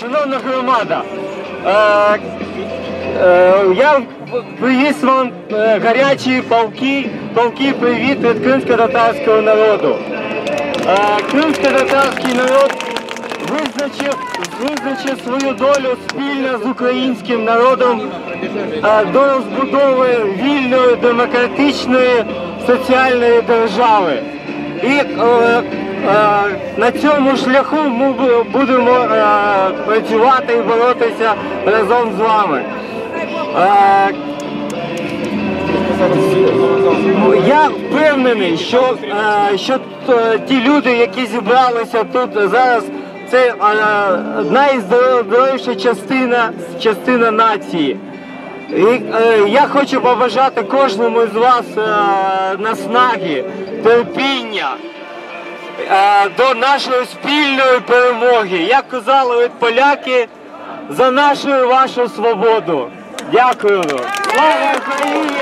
шановна громада, е, е, я привіз вам е, гарячі палки, палки привіт від кримсько-татарського народу. Кримсько-татарський народ визначив, визначив свою долю спільно з українським народом до розбудови вільної, демократичної, соціальної держави. І на цьому шляху ми будемо е, працювати і боротися разом з вами. Е, я впевнений, що, е, що е, ті люди, які зібралися тут зараз, це е, найздоровіша частина, частина нації. І, е, я хочу побажати кожному з вас е, наснаги, терпіння е, до нашої спільної перемоги. Як казали ви, поляки, за нашу і вашу свободу. Дякую. Слава Україні!